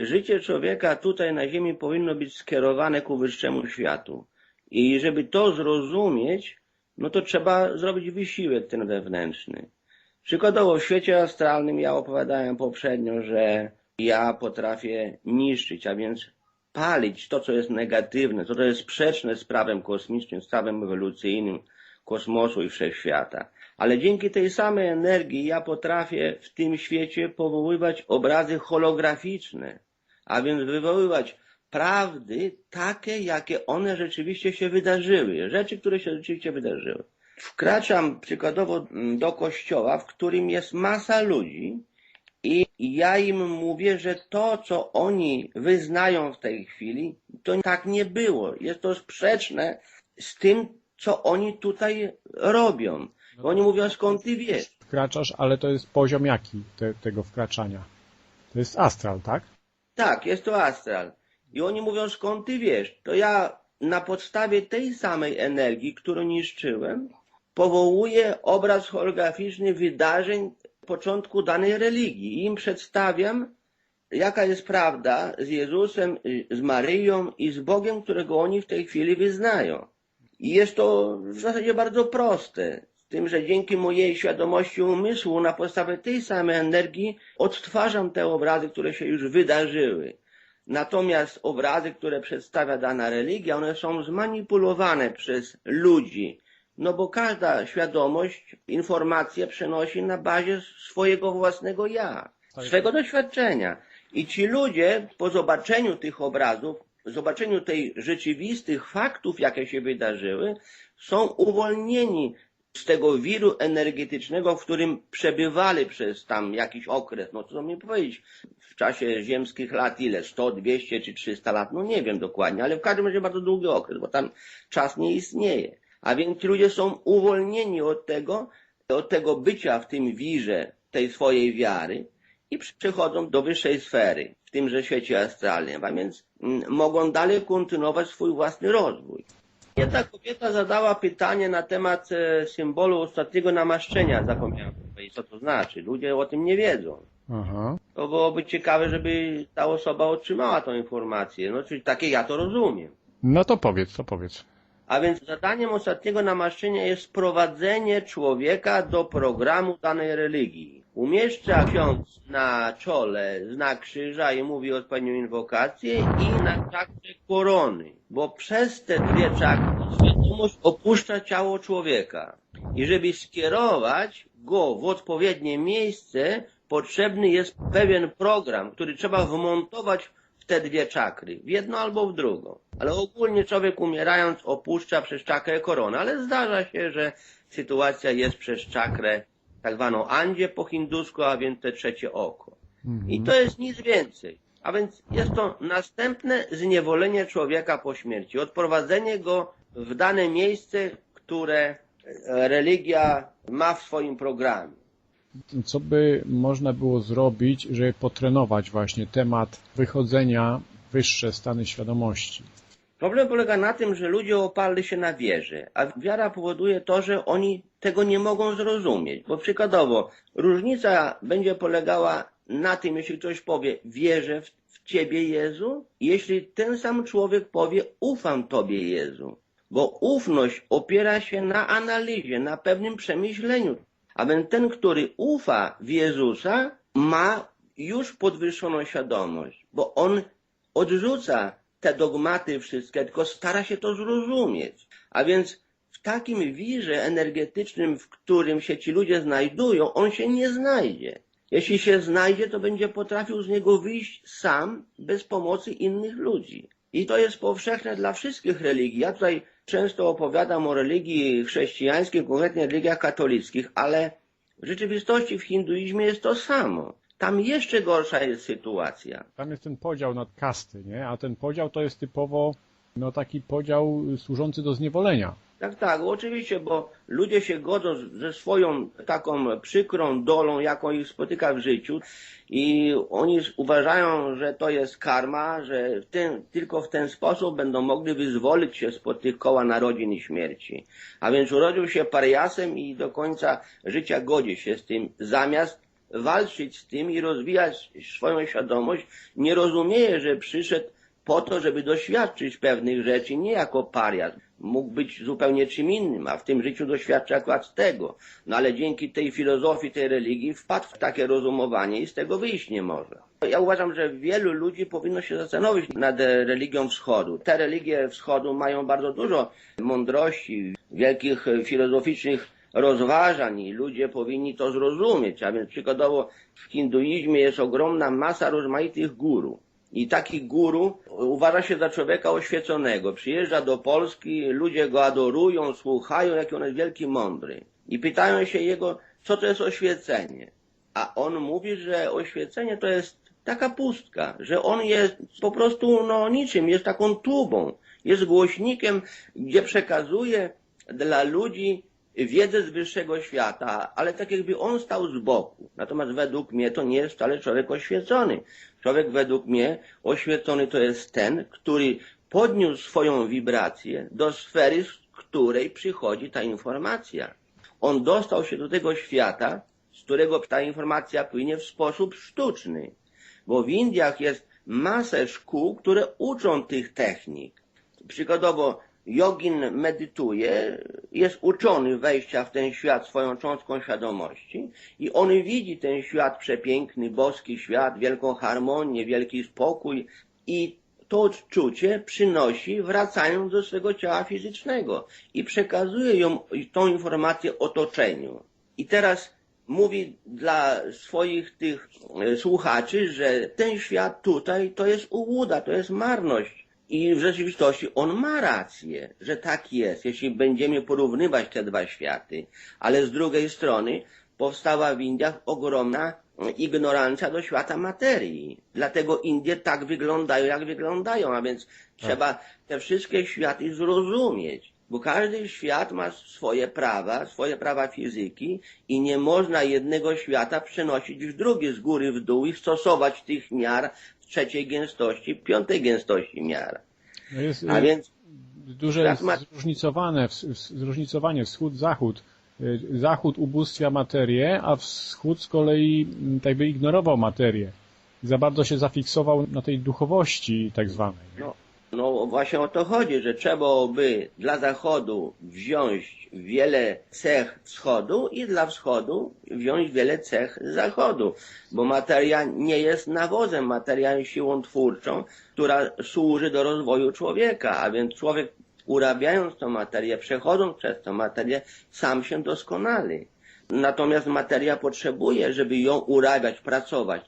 życie człowieka tutaj na Ziemi powinno być skierowane ku wyższemu światu. I żeby to zrozumieć, no to trzeba zrobić wysiłek ten wewnętrzny. Przykładowo w świecie astralnym ja opowiadałem poprzednio, że ja potrafię niszczyć, a więc palić to, co jest negatywne, to, co jest sprzeczne z prawem kosmicznym, z prawem ewolucyjnym kosmosu i wszechświata. Ale dzięki tej samej energii ja potrafię w tym świecie powoływać obrazy holograficzne, a więc wywoływać prawdy takie, jakie one rzeczywiście się wydarzyły, rzeczy, które się rzeczywiście wydarzyły. Wkraczam przykładowo mm, do kościoła, w którym jest masa ludzi i ja im mówię, że to, co oni wyznają w tej chwili, to tak nie było. Jest to sprzeczne z tym, co oni tutaj robią. Bo oni mówią, skąd ty wiesz? Wkraczasz, ale to jest poziom jaki te, tego wkraczania? To jest astral, tak? Tak, jest to astral. I oni mówią, skąd ty wiesz? To ja na podstawie tej samej energii, którą niszczyłem, powołuję obraz holograficzny wydarzeń początku danej religii. I im przedstawiam, jaka jest prawda z Jezusem, y, z Maryją i z Bogiem, którego oni w tej chwili wyznają. I jest to w zasadzie bardzo proste. Tym, że dzięki mojej świadomości umysłu na podstawie tej samej energii odtwarzam te obrazy, które się już wydarzyły. Natomiast obrazy, które przedstawia dana religia, one są zmanipulowane przez ludzi. No bo każda świadomość informacje przenosi na bazie swojego własnego ja, Tak. swojego doświadczenia. I ci ludzie po zobaczeniu tych obrazów, zobaczeniu tej rzeczywistych faktów, jakie się wydarzyły, są uwolnieni z tego wiru energetycznego, w którym przebywali przez tam jakiś okres. No co mi powiedzieć, w czasie ziemskich lat ile? 100, 200 czy 300 lat? No nie wiem dokładnie, ale w każdym razie bardzo długi okres, bo tam czas nie istnieje. A więc ludzie są uwolnieni od tego, od tego bycia w tym wirze tej swojej wiary i przechodzą do wyższej sfery, w tymże świecie astralnym, a więc mm, mogą dalej kontynuować swój własny rozwój. Jedna kobieta zadała pytanie na temat e, symbolu ostatniego namaszczenia. Zapomniałem co to znaczy. Ludzie o tym nie wiedzą. Aha. To byłoby ciekawe, żeby ta osoba otrzymała tą informację. No, czyli takie ja to rozumiem. No to powiedz, to powiedz. A więc zadaniem ostatniego namaszczenia jest sprowadzenie człowieka do programu danej religii. Umieszcza ksiądz na czole znak krzyża i mówi odpowiednią inwokację i na czakrze korony, bo przez te dwie czakry świadomość opuszcza ciało człowieka. I żeby skierować go w odpowiednie miejsce, potrzebny jest pewien program, który trzeba wmontować w te dwie czakry, w jedno albo w drugą. Ale ogólnie człowiek umierając opuszcza przez czakrę koronę, ale zdarza się, że sytuacja jest przez czakrę tak zwaną Andzie po hindusku, a więc te trzecie oko. I to jest nic więcej. A więc jest to następne zniewolenie człowieka po śmierci, odprowadzenie go w dane miejsce, które religia ma w swoim programie. Co by można było zrobić, żeby potrenować właśnie temat wychodzenia w wyższe stany świadomości? Problem polega na tym, że ludzie oparli się na wierze, a wiara powoduje to, że oni tego nie mogą zrozumieć. Bo przykładowo, różnica będzie polegała na tym, jeśli ktoś powie, wierzę w, w Ciebie Jezu, jeśli ten sam człowiek powie, ufam Tobie Jezu. Bo ufność opiera się na analizie, na pewnym przemyśleniu. A więc ten, który ufa w Jezusa, ma już podwyższoną świadomość, bo on odrzuca te dogmaty wszystkie, tylko stara się to zrozumieć. A więc w takim wirze energetycznym, w którym się ci ludzie znajdują, on się nie znajdzie. Jeśli się znajdzie, to będzie potrafił z niego wyjść sam, bez pomocy innych ludzi. I to jest powszechne dla wszystkich religii. Ja tutaj często opowiadam o religii chrześcijańskiej, konkretnie religiach katolickich, ale w rzeczywistości w hinduizmie jest to samo. Tam jeszcze gorsza jest sytuacja. Tam jest ten podział na kasty, nie? A ten podział to jest typowo no taki podział służący do zniewolenia. Tak, tak, oczywiście, bo ludzie się godzą ze swoją taką przykrą dolą, jaką ich spotyka w życiu i oni uważają, że to jest karma, że w ten, tylko w ten sposób będą mogli wyzwolić się spod tych koła narodzin i śmierci. A więc urodził się pariasem i do końca życia godzi się z tym, zamiast walczyć z tym i rozwijać swoją świadomość, nie rozumieje, że przyszedł po to, żeby doświadczyć pewnych rzeczy, nie jako pariat. Mógł być zupełnie czym innym, a w tym życiu doświadcza akurat tego. No ale dzięki tej filozofii, tej religii wpadł w takie rozumowanie i z tego wyjść nie może. Ja uważam, że wielu ludzi powinno się zastanowić nad religią wschodu. Te religie wschodu mają bardzo dużo mądrości, wielkich filozoficznych rozważań i ludzie powinni to zrozumieć. A więc przykładowo w hinduizmie jest ogromna masa rozmaitych guru. I taki guru uważa się za człowieka oświeconego. Przyjeżdża do Polski, ludzie go adorują, słuchają, jaki on jest wielki, mądry. I pytają się jego, co to jest oświecenie. A on mówi, że oświecenie to jest taka pustka, że on jest po prostu no niczym, jest taką tubą, jest głośnikiem, gdzie przekazuje dla ludzi wiedzę z wyższego świata, ale tak jakby on stał z boku. Natomiast według mnie to nie jest wcale człowiek oświecony. Człowiek według mnie oświecony to jest ten, który podniósł swoją wibrację do sfery, z której przychodzi ta informacja. On dostał się do tego świata, z którego ta informacja płynie w sposób sztuczny. Bo w Indiach jest masę szkół, które uczą tych technik. Przykładowo, jogin medytuje, jest uczony wejścia w ten świat swoją cząstką świadomości i on widzi ten świat przepiękny, boski świat, wielką harmonię, wielki spokój i to odczucie przynosi wracając do swego ciała fizycznego i przekazuje ją, tą informację otoczeniu. I teraz mówi dla swoich tych e, słuchaczy, że ten świat tutaj to jest ułuda, to jest marność. I w rzeczywistości on ma rację, że tak jest, jeśli będziemy porównywać te dwa światy. Ale z drugiej strony powstała w Indiach ogromna e, ignorancja do świata materii. Dlatego Indie tak wyglądają, jak wyglądają, a więc trzeba te wszystkie światy zrozumieć. Bo każdy świat ma swoje prawa, swoje prawa fizyki i nie można jednego świata przenosić w drugi z góry w dół i stosować tych miar w trzeciej gęstości, piątej gęstości miar. No jest A y, więc duże ma- zróżnicowane, zróżnicowanie wschód-zachód. Y, Zachód ubóstwia materię, a wschód z kolei mm, tak by ignorował materię. Za bardzo się zafiksował na tej duchowości tak zwanej. No, no właśnie o to chodzi, że trzeba by dla Zachodu wziąć wiele cech Wschodu i dla Wschodu wziąć wiele cech Zachodu, bo materia nie jest nawozem, materia jest siłą twórczą, która służy do rozwoju człowieka, a więc człowiek urabiając tą materię, przechodząc przez tą materię, sam się doskonali. Natomiast materia potrzebuje, żeby ją urabiać, pracować.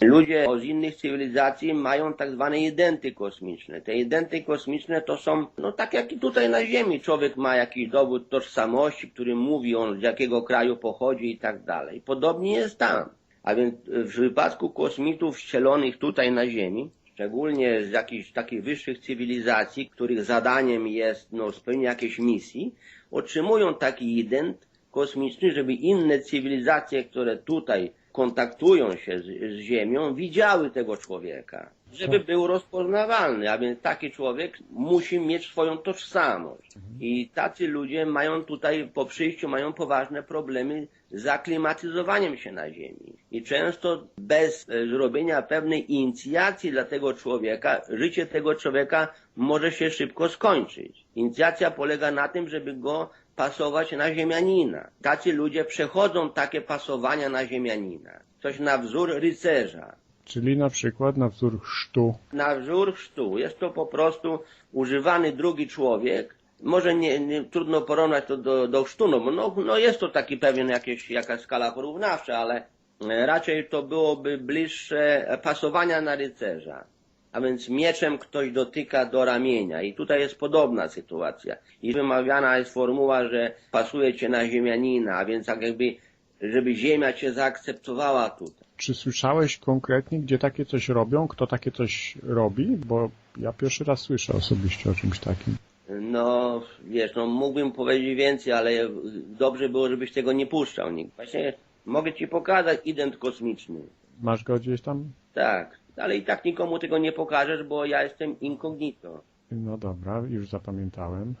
Ludzie z innych cywilizacji mają tak zwane identy kosmiczne. Te identy kosmiczne to są, no tak jak i tutaj na Ziemi. Człowiek ma jakiś dowód tożsamości, który mówi on z jakiego kraju pochodzi i tak dalej. Podobnie jest tam. A więc w wypadku kosmitów wcielonych tutaj na Ziemi, szczególnie z jakichś takich wyższych cywilizacji, których zadaniem jest no, spełnienie jakiejś misji, otrzymują taki ident kosmiczny, żeby inne cywilizacje, które tutaj kontaktują się z, z Ziemią, widziały tego człowieka, żeby był rozpoznawalny, a więc taki człowiek musi mieć swoją tożsamość. I tacy ludzie mają tutaj po przyjściu mają poważne problemy z aklimatyzowaniem się na Ziemi. I często bez zrobienia pewnej inicjacji dla tego człowieka, życie tego człowieka może się szybko skończyć. Inicjacja polega na tym, żeby go pasować na ziemianina. Tacy ludzie przechodzą takie pasowania na ziemianina. Coś na wzór rycerza, Czyli na przykład na wzór chrztu. na wzór chrztu. Jest to po prostu używany drugi człowiek. Może nie, nie trudno porównać to do, do chrztu, no, bo no, no jest to taki pewien jakieś, jakaś skala porównawcza, ale raczej to byłoby bliższe pasowania na rycerza. A więc mieczem ktoś dotyka do ramienia. I tutaj jest podobna sytuacja. I wymawiana jest formuła, że pasuje cię na ziemianina, a więc tak jakby, żeby ziemia cię zaakceptowała tutaj. Czy słyszałeś konkretnie, gdzie takie coś robią? Kto takie coś robi? Bo ja pierwszy raz słyszę osobiście o czymś takim. No, wiesz, no mógłbym powiedzieć więcej, ale dobrze było, żebyś tego nie puszczał nikt. Właśnie mogę ci pokazać ident kosmiczny. Masz go gdzieś tam? Tak, ale i tak nikomu tego nie pokażesz, bo ja jestem incognito. No dobra, już zapamiętałem.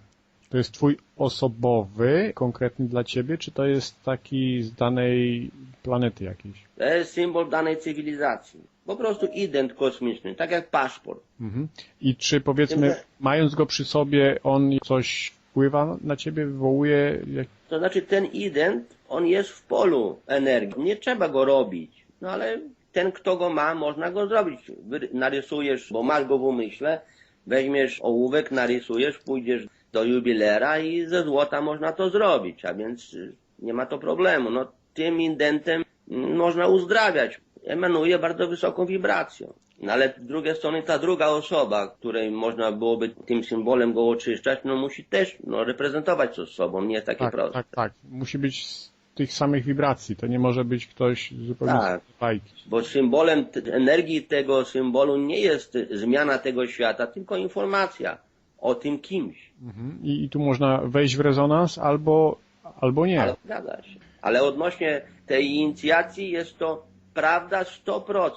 To jest twój osobowy, konkretny dla ciebie, czy to jest taki z danej planety jakiejś? To jest symbol danej cywilizacji. Po prostu ident kosmiczny, tak jak paszport. Mhm. I czy powiedzmy, Dziękuję. mając go przy sobie, on coś wpływa na ciebie, wywołuje? Jak... To znaczy ten ident, on jest w polu energii. Nie trzeba go robić. No ale ten, kto go ma, można go zrobić. Narysujesz, bo masz go w umyśle, weźmiesz ołówek, narysujesz, pójdziesz do jubilera i ze złota można to zrobić, a więc y, nie ma to problemu. No tym indentem mm, można uzdrawiać. Emanuje bardzo wysoką wibracją. No ale z drugiej strony ta druga osoba, której można byłoby tym symbolem go oczyszczać, no musi też no, reprezentować to z sobą. Nie jest takie Tak, proste. tak, tak. Musi być tych samych wibracji. To nie może być ktoś zupełnie Tak. z bajki. Bo symbolem energii tego symbolu nie jest zmiana tego świata, tylko informacja o tym kimś. Mhm. I, I tu można wejść w rezonans albo, albo nie. Ale zgadza się. Ale odnośnie tej inicjacji jest to prawda 100%.